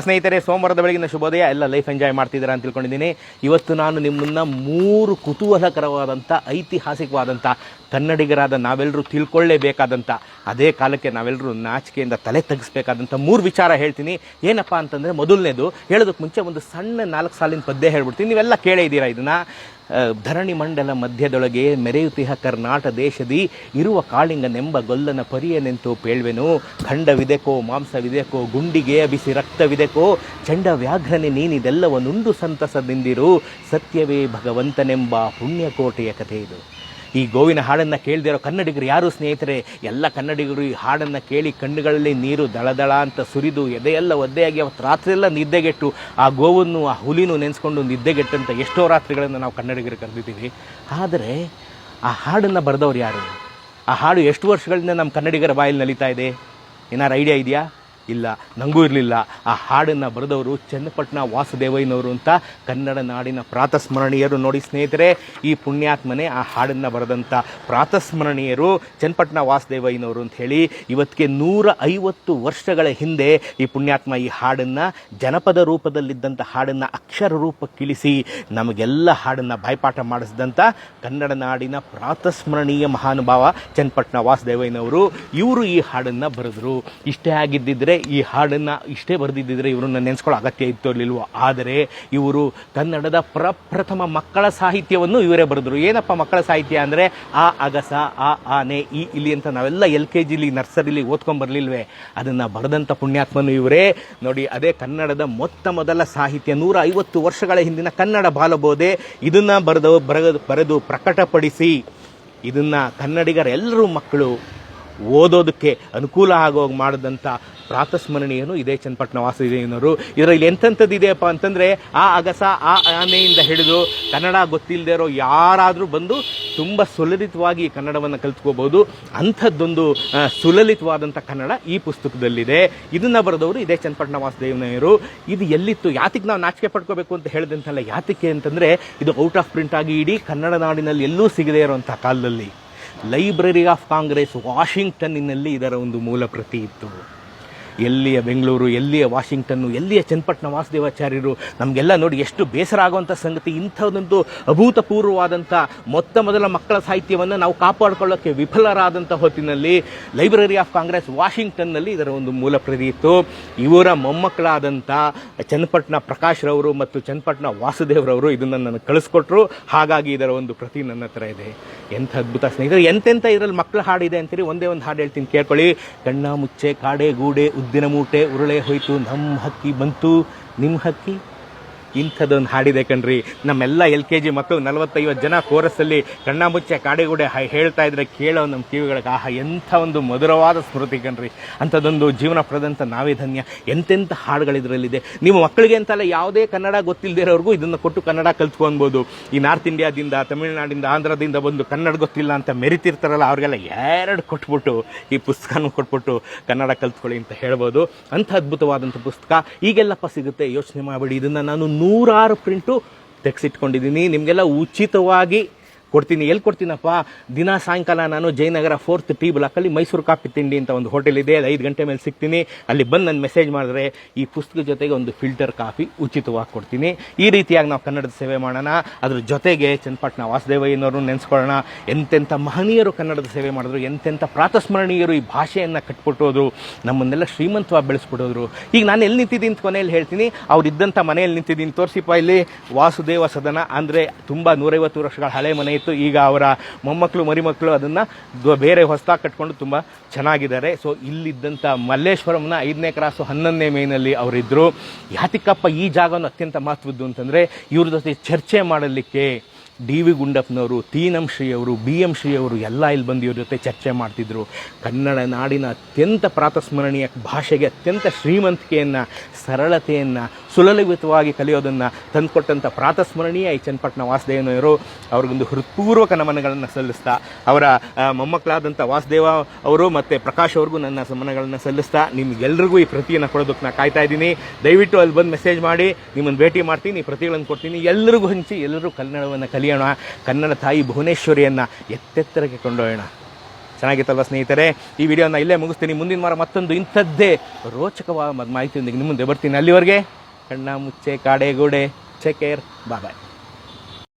ಸ್ನೇಹಿತರೆ, ಸೋಮವಾರದ ಬೆಳಗಿನ ಶುಭೋದಯ. ಎಲ್ಲ ಲೈಫ್ ಎಂಜಾಯ್ ಮಾಡ್ತಿದ್ದೀರಾ ಅಂತ ತಿಳ್ಕೊಂಡಿದ್ದೀನಿ. ಇವತ್ತು ನಾನು ನಿಮ್ಮನ್ನು ಮೂರು ಕುತೂಹಲಕರವಾದಂಥ ಐತಿಹಾಸಿಕವಾದಂಥ ಕನ್ನಡಿಗರಾದ ನಾವೆಲ್ಲರೂ ತಿಳ್ಕೊಳ್ಳೇಬೇಕಾದಂಥ ಅದೇ ಕಾಲಕ್ಕೆ ನಾವೆಲ್ಲರೂ ನಾಚಿಕೆಯಿಂದ ತಲೆ ತಗ್ಗಿಸ್ಬೇಕಾದಂಥ ಮೂರು ವಿಚಾರ ಹೇಳ್ತೀನಿ. ಏನಪ್ಪ ಅಂತಂದರೆ ಮೊದಲನೇದು ಹೇಳೋದಕ್ಕೆ ಮುಂಚೆ ಒಂದು ಸಣ್ಣ ನಾಲ್ಕು ಸಾಲಿನ ಪದ್ಯ ಹೇಳ್ಬಿಡ್ತೀನಿ. ನೀವೆಲ್ಲ ಕೇಳೇ ಇದ್ದೀರಾ ಇದನ್ನು. ಧರಣಿ ಮಂಡಲ ಮಧ್ಯದೊಳಗೆ ಮೆರೆಯುತಿಹ ಕರ್ನಾಟ ದೇಶದಿ ಇರುವ ಕಾಳಿಂಗನೆಂಬ ಗೊಲ್ಲನ ಪರಿಯನೆಂತು ಪೇಳ್ವೆನು. ಖಂಡವಿದೆಕೋ ಮಾಂಸವಿದೆಕೋ ಗುಂಡಿಗೆ ಬಿಸಿ ರಕ್ತವಿದೆಕೋ ಚಂಡ ವ್ಯಾಘ್ರನೆ ನೀನಿದೆಲ್ಲವನ್ನುಂಡು ಸಂತಸದಿಂದಿರು. ಸತ್ಯವೇ ಭಗವಂತನೆಂಬ ಪುಣ್ಯಕೋಟೆಯ ಕಥೆ ಇದು. ಈ ಗೋವಿನ ಹಾಡನ್ನು ಕೇಳದಿರೋ ಕನ್ನಡಿಗರು ಯಾರು ಸ್ನೇಹಿತರೆ? ಎಲ್ಲ ಕನ್ನಡಿಗರು ಈ ಹಾಡನ್ನು ಕೇಳಿ ಕಣ್ಣುಗಳಲ್ಲಿ ನೀರು ದಳದಳ ಅಂತ ಸುರಿದು ಎದೆಯೆಲ್ಲ ಒದ್ದೆಯಾಗಿ ಅವತ್ತು ರಾತ್ರಿಯೆಲ್ಲ ನಿದ್ದೆಗೆಟ್ಟು ಆ ಗೋವನ್ನು, ಆ ಹುಲಿನೂ ನೆನೆಸ್ಕೊಂಡು ನಿದ್ದೆಗೆಟ್ಟಂಥ ಎಷ್ಟೋ ರಾತ್ರಿಗಳನ್ನು ನಾವು ಕನ್ನಡಿಗರು ಕರೆದಿದ್ದೀವಿ. ಆದರೆ ಆ ಹಾಡನ್ನು ಬರೆದವ್ರು ಯಾರು? ಆ ಹಾಡು ಎಷ್ಟು ವರ್ಷಗಳಿಂದ ನಮ್ಮ ಕನ್ನಡಿಗರ ಬಾಯಲ್ಲಿ ನಲಿತಾ ಇದೆ? ಏನಾರು ಐಡಿಯಾ ಇದೆಯಾ? ಇಲ್ಲ ನನಗೂ ಇರಲಿಲ್ಲ. ಆ ಹಾಡನ್ನು ಬರೆದವರು ಚನ್ನಪಟ್ಟಣ ವಾಸುದೇವಯ್ಯನವರು ಅಂತ ಕನ್ನಡ ನಾಡಿನ ಪ್ರಾತಸ್ಮರಣೀಯರು. ನೋಡಿ ಸ್ನೇಹಿತರೆ, ಈ ಪುಣ್ಯಾತ್ಮನೇ ಆ ಹಾಡನ್ನು ಬರೆದಂಥ ಪ್ರಾತಸ್ಮರಣೀಯರು ಚನ್ನಪಟ್ಟಣ ವಾಸುದೇವಯ್ಯನವರು ಅಂತ ಹೇಳಿ ಇವತ್ತಿಗೆ ನೂರ ಐವತ್ತು ವರ್ಷಗಳ ಹಿಂದೆ ಈ ಪುಣ್ಯಾತ್ಮ ಈ ಹಾಡನ್ನು ಜನಪದ ರೂಪದಲ್ಲಿದ್ದಂಥ ಹಾಡನ್ನು ಅಕ್ಷರ ರೂಪಕ್ಕಿಳಿಸಿ ನಮಗೆಲ್ಲ ಹಾಡನ್ನು ಬಾಯ್ಪಾಠ ಮಾಡಿಸಿದಂಥ ಕನ್ನಡ ನಾಡಿನ ಪ್ರಾತಸ್ಮರಣೀಯ ಮಹಾನುಭಾವ ಚನ್ನಪಟ್ಟಣ ವಾಸುದೇವಯ್ಯನವರು. ಇವರು ಈ ಹಾಡನ್ನು ಬರೆದರು. ಇಷ್ಟೇ ಆಗಿದ್ದಿದ್ರೆ ಈ ಹಾಡನ್ನು ಇಷ್ಟೇ ಬರೆದಿದ್ದಿದ್ರೆ ಇವರನ್ನು ನೆನೆಸ್ಕೊಳ್ಳೋ ಅಗತ್ಯ ಇತ್ತು ಇರಲಿಲ್ವೋ? ಆದರೆ ಇವರು ಕನ್ನಡದ ಪ್ರಪ್ರಥಮ ಮಕ್ಕಳ ಸಾಹಿತ್ಯವನ್ನು ಇವರೇ ಬರೆದರು. ಏನಪ್ಪ ಮಕ್ಕಳ ಸಾಹಿತ್ಯ ಅಂದರೆ ಆ ಅಗಸ ಆ ಆನೆ ಈ, ಇಲ್ಲಿ ಅಂತ ನಾವೆಲ್ಲ ಎಲ್ ಕೆ ಜಿಲಿ ನರ್ಸರಿಲಿ ಓದ್ಕೊಂಬರ್ಲಿಲ್ವೇ ಅದನ್ನು ಬರೆದಂಥ ಪುಣ್ಯಾತ್ಮನು ಇವರೇ. ನೋಡಿ, ಅದೇ ಕನ್ನಡದ ಮೊತ್ತ ಮೊದಲ ಸಾಹಿತ್ಯ. ನೂರ ಐವತ್ತು ವರ್ಷಗಳ ಹಿಂದಿನ ಕನ್ನಡ ಬಾಲಬೋಧೆ. ಇದನ್ನು ಬರೆದು ಬರೆದು ಬರೆದು ಪ್ರಕಟಪಡಿಸಿ. ಇದನ್ನು ಕನ್ನಡಿಗರೆಲ್ಲರೂ ಮಕ್ಕಳು ಓದೋದಕ್ಕೆ ಅನುಕೂಲ ಆಗೋಗಿ ಮಾಡಿದಂಥ ಪ್ರಾತಸ್ಮರಣೀಯನು ಇದೇ ಚನ್ನಪಟ್ಟಣ ವಾಸುದೇವನವರು. ಇದರಲ್ಲಿ ಎಂಥದ್ದು ಇದೆಯಪ್ಪ ಅಂತಂದರೆ, ಆ ಅಗಸ, ಆ ಆನೆಯಿಂದ ಹಿಡಿದು ಕನ್ನಡ ಗೊತ್ತಿಲ್ಲದೆ ಇರೋ ಯಾರಾದರೂ ಬಂದು ತುಂಬ ಸುಲಲಿತವಾಗಿ ಕನ್ನಡವನ್ನು ಕಲ್ತ್ಕೋಬೋದು ಅಂಥದ್ದೊಂದು ಸುಲಲಿತವಾದಂಥ ಕನ್ನಡ ಈ ಪುಸ್ತಕದಲ್ಲಿದೆ. ಇದನ್ನು ಬರೆದವರು ಇದೇ ಚನ್ನಪಟ್ಟಣ ವಾಸುದೇವನವರು. ಇದು ಎಲ್ಲಿತ್ತು, ಯಾತಿಗೆ ನಾವು ನಾಚಿಕೆ ಪಡ್ಕೋಬೇಕು ಅಂತ ಹೇಳಿದಂತಲ್ಲ ಯಾತಕ್ಕೆ ಅಂತಂದರೆ, ಇದು ಔಟ್ ಆಫ್ ಪ್ರಿಂಟ್ ಆಗಿ ಇಡೀ ಕನ್ನಡ ನಾಡಿನಲ್ಲಿ ಎಲ್ಲೂ ಸಿಗದೇ ಇರುವಂಥ ಕಾಲದಲ್ಲಿ. ಲೈಬ್ರರಿ ಆಫ್ ಕಾಂಗ್ರೆಸ್ ವಾಷಿಂಗ್ಟನ್ನಿನಲ್ಲಿ ಇದರ ಒಂದು ಮೂಲ ಪ್ರತಿ ಇತ್ತು. ಎಲ್ಲಿಯ ಬೆಂಗಳೂರು, ಎಲ್ಲಿಯ ವಾಷಿಂಗ್ಟನ್ನು, ಎಲ್ಲಿಯ ಚನ್ನಪಟ್ಟಣ ವಾಸುದೇವಾಚಾರ್ಯರು, ನಮಗೆಲ್ಲ ನೋಡಿ ಎಷ್ಟು ಬೇಸರ ಆಗುವಂಥ ಸಂಗತಿ, ಇಂಥದ್ದೊಂದು ಅಭೂತಪೂರ್ವವಾದಂಥ ಮೊತ್ತ ಮೊದಲ ಮಕ್ಕಳ ಸಾಹಿತ್ಯವನ್ನು ನಾವು ಕಾಪಾಡಿಕೊಳ್ಳೋಕ್ಕೆ ವಿಫಲರಾದಂಥ ಹೊತ್ತಿನಲ್ಲಿ ಲೈಬ್ರರಿ ಆಫ್ ಕಾಂಗ್ರೆಸ್ ವಾಷಿಂಗ್ಟನ್ನಲ್ಲಿ ಇದರ ಒಂದು ಮೂಲ ಪ್ರತಿ ಇತ್ತು. ಇವರ ಮೊಮ್ಮಕ್ಕಳಾದಂಥ ಚನ್ನಪಟ್ಟಣ ಪ್ರಕಾಶ್ರವರು ಮತ್ತು ಚನ್ನಪಟ್ಟಣ ವಾಸುದೇವ್ರವರು ಇದನ್ನು ನನಗೆ ಕಳಿಸ್ಕೊಟ್ರು. ಹಾಗಾಗಿ ಇದರ ಒಂದು ಪ್ರತಿ ನನ್ನ ಹತ್ರ ಇದೆ. ಎಂಥ ಅದ್ಭುತ ಸ್ನೇಹಿತರು, ಎಂತೆಂಥ ಇದರಲ್ಲಿ ಮಕ್ಕಳ ಹಾಡಿದೆ ಅಂತೀರಿ ಒಂದೇ ಒಂದು ಹಾಡು ಹೇಳ್ತೀನಿ, ಕೇಳ್ಕೊಳ್ಳಿ. ಕಣ್ಣ ಮುಚ್ಚೆ, ಕಾಡೆ ಗೂಡೆ ಉದ್ದಿನ ಮೂಟೆ ಉರುಳೆ ಹೋಯ್ತು ನಮ್ಮ ಹಕ್ಕಿ ಬಂತು ನಿಮ್ಮ ಹಕ್ಕಿ ಇಂಥದ್ದೊಂದು ಹಾಡಿದೆ ಕಣ್ರಿ. ನಮ್ಮೆಲ್ಲ ಎಲ್ ಕೆ ಜಿ ಮಕ್ಕಳು ನಲವತ್ತೈವತ್ತು ಜನ ಕೋರಸಲ್ಲಿ ಕಣ್ಣ ಮುಚ್ಚೆ ಕಾಡೆಗೂಡೆ ಹೇಳ್ತಾ ಇದ್ರೆ ಕೇಳೋ ನಮ್ಮ ಕಿವಿಗಳಿಗೆ, ಆಹಾ, ಎಂಥ ಒಂದು ಮಧುರವಾದ ಸ್ಮೃತಿ ಕಣ್ರಿ. ಅಂಥದ್ದೊಂದು ಜೀವನ ಪ್ರದಂತ ನಾವೇ ಧನ್ಯ ಎಂತೆಂಥ ಹಾಡುಗಳು ಇದರಲ್ಲಿದೆ ನಿಮ್ಮ ಮಕ್ಕಳಿಗೆ ಅಂತಲ್ಲ ಯಾವುದೇ ಕನ್ನಡ ಗೊತ್ತಿಲ್ಲದಿರೋರ್ಗೂ ಇದನ್ನು ಕೊಟ್ಟು ಕನ್ನಡ ಕಲ್ತ್ಕೊಬೋದು ಈ ನಾರ್ತ್ ಇಂಡಿಯಾದಿಂದ, ತಮಿಳುನಾಡಿಂದ, ಆಂಧ್ರದಿಂದ ಬಂದು ಕನ್ನಡ ಗೊತ್ತಿಲ್ಲ ಅಂತ ಮೆರಿತಿರ್ತಾರಲ್ಲ, ಅವ್ರಿಗೆಲ್ಲ ಎರಡು ಕೊಟ್ಬಿಟ್ಟು, ಈ ಪುಸ್ತಕನೂ ಕೊಟ್ಬಿಟ್ಟು ಕನ್ನಡ ಕಲ್ತ್ಕೊಳ್ಳಿ ಅಂತ ಹೇಳ್ಬೋದು. ಅಂಥ ಅದ್ಭುತವಾದಂಥ ಪುಸ್ತಕ ಈಗೆಲ್ಲಪ್ಪ ಸಿಗುತ್ತೆ. ಯೋಚನೆ ಮಾಡಬೇಡಿ, ಇದನ್ನು ನಾನು ನೂರಾರು ಪ್ರಿಂಟು ತೆಗೆಸಿಟ್ಕೊಂಡಿದ್ದೀನಿ. ನಿಮಗೆಲ್ಲ ಉಚಿತವಾಗಿ ಕೊಡ್ತೀನಿ, ಎಲ್ಲಿ ಕೊಡ್ತೀನಪ್ಪ? ದಿನ ಸಾಯಂಕಾಲ ನಾನು ಜಯನಗರ ಫೋರ್ತ್ ಟಿ ಬ್ಲಾಕಲ್ಲಿ ಮೈಸೂರು ಕಾಫಿ ತಿಂಡಿ ಅಂತ ಒಂದು ಹೋಟೆಲ್ ಇದೆ ಅದು ಐದು ಗಂಟೆ ಮೇಲೆ ಸಿಗ್ತೀನಿ. ಅಲ್ಲಿ ಬಂದು ನನ್ನ ಮೆಸೇಜ್ ಮಾಡಿದ್ರೆ, ಈ ಪುಸ್ತಕ ಜೊತೆಗೆ ಒಂದು ಫಿಲ್ಟರ್ ಕಾಫಿ ಉಚಿತವಾಗಿ ಕೊಡ್ತೀನಿ. ಈ ರೀತಿಯಾಗಿ ನಾವು ಕನ್ನಡದ ಸೇವೆ ಮಾಡೋಣ. ಅದ್ರ ಜೊತೆಗೆ ಚನ್ನಪಟ್ಟಣ ವಾಸುದೇವಯ್ಯನವರು ನೆನೆಸ್ಕೊಳ್ಳೋಣ. ಎಂತೆಂಥ ಮಹನೀಯರು ಕನ್ನಡದ ಸೇವೆ ಮಾಡಿದ್ರು ಎಂತೆಂಥ ಪ್ರಾತಸ್ಮರಣೀಯರು ಈ ಭಾಷೆಯನ್ನು ಕಟ್ಬಿಟ್ಟೋದ್ರು ನಮ್ಮನ್ನೆಲ್ಲ ಶ್ರೀಮಂತವಾಗಿ ಬೆಳೆಸ್ಬಿಡೋದ್ರು ಈಗ ನಾನು ಎಲ್ಲಿ ನಿಂತಿದ್ದೀನಿ ಕೊನೆಯಲ್ಲಿ ಹೇಳ್ತೀನಿ. ಅವ್ರು ಇದ್ದಂಥ ಮನೆಯಲ್ಲಿ ನಿಂತಿದ್ದೀನಿ. ತೋರಿಸಿಪ್ಪ ಇಲ್ಲಿ ವಾಸುದೇವ ಸದನ ಅಂದರೆ ತುಂಬ ನೂರೈವತ್ತು ವರ್ಷಗಳ ಹಳೆ ಮನೆ ಇತ್ತು ಈಗ ಅವರ ಮೊಮ್ಮಕ್ಕಳು, ಮರಿಮಕ್ಕಳು ಅದನ್ನು ಬೇರೆ ಹೊಸದಾಗಿ ಕಟ್ಕೊಂಡು ತುಂಬ ಚೆನ್ನಾಗಿದ್ದಾರೆ. ಸೊ ಇಲ್ಲಿದ್ದಂಥ ಮಲ್ಲೇಶ್ವರಂನ ಐದನೇ ಕ್ರಾಸು ಹನ್ನೊಂದನೇ ಮೇನಲ್ಲಿ ಅವರಿದ್ದರು ಯಾತಿಕಪ್ಪ ಈ ಜಾಗವನ್ನು ಅತ್ಯಂತ ಮಹತ್ವದ್ದು ಅಂತಂದರೆ ಇವ್ರ ಜೊತೆ ಚರ್ಚೆ ಮಾಡಲಿಕ್ಕೆ ಡಿ ವಿ ಗುಂಡಪ್ಪನವರು ತೀನಂ ಶ್ರೀ ಅವರು ಬಿ ಎಂ ಶ್ರೀಯವರು ಎಲ್ಲ ಇಲ್ಲಿ ಬಂದು ಇವ್ರ ಜೊತೆ ಚರ್ಚೆ ಮಾಡ್ತಿದ್ರು. ಕನ್ನಡ ನಾಡಿನ ಅತ್ಯಂತ ಪ್ರಾತಸ್ಮರಣೀಯ ಭಾಷೆಗೆ ಅತ್ಯಂತ ಶ್ರೀಮಂತಿಕೆಯನ್ನು, ಸರಳತೆಯನ್ನು, ಸುಲಲಿತವಾಗಿ ಕಲಿಯೋದನ್ನು ತಂದುಕೊಟ್ಟಂಥ ಪ್ರಾತಸ್ಮರಣೀಯ ಈ ಚನ್ನಪಟ್ಟಣ ವಾಸುದೇವನವರು ಅವ್ರಿಗೊಂದು ಹೃತ್ಪೂರ್ವಕ ನಮನಗಳನ್ನು ಸಲ್ಲಿಸ್ತಾ, ಅವರ ಮೊಮ್ಮಕ್ಕಳಾದಂಥ ವಾಸುದೇವ ಅವರು ಮತ್ತು ಪ್ರಕಾಶ್ ಅವ್ರಿಗೂ ನನ್ನ ಸಮನಗಳನ್ನು ಸಲ್ಲಿಸ್ತಾ, ನಿಮ್ಗೆಲ್ರಿಗೂ ಈ ಪ್ರತಿಯನ್ನು ಕೊಡೋದಕ್ಕೆ ನಾನು ಕಾಯ್ತಾ ಇದ್ದೀನಿ. ದಯವಿಟ್ಟು ಅಲ್ಲಿ ಬಂದು ಮೆಸೇಜ್ ಮಾಡಿ, ನಿಮ್ಮನ್ನು ಭೇಟಿ ಮಾಡ್ತೀನಿ, ಪ್ರತಿಗಳನ್ನು ಕೊಡ್ತೀನಿ. ಎಲ್ಲರಿಗೂ ಹಂಚಿ ಎಲ್ಲರೂ ಕನ್ನಡವನ್ನು ಕಲಿಯೋಣ. ಕನ್ನಡ ತಾಯಿ ಭುವನೇಶ್ವರಿಯನ್ನು ಎತ್ತೆತ್ತರಕ್ಕೆ ಕೊಂಡೊಯ್ಯೋಣ. ಚೆನ್ನಾಗಿತ್ತಲ್ವ ಸ್ನೇಹಿತರೆ? ಈ ವಿಡಿಯೋನ ಇಲ್ಲೇ ಮುಗಿಸ್ತೀನಿ. ಮುಂದಿನ ವಾರ ಮತ್ತೊಂದು ಇಂಥದ್ದೇ ರೋಚಕವಾದ ಮಾಹಿತಿಯೊಂದಿಗೆ ನಿಮ್ಮ ಮುಂದೆ ಬರ್ತೀನಿ. ಅಲ್ಲಿವರೆಗೆ ಕಣ್ಣ ಮುಚ್ಚೆ ಕಾಡೆಗೋಡೆ ಚೆಕೇರ್ ಬಾಯ್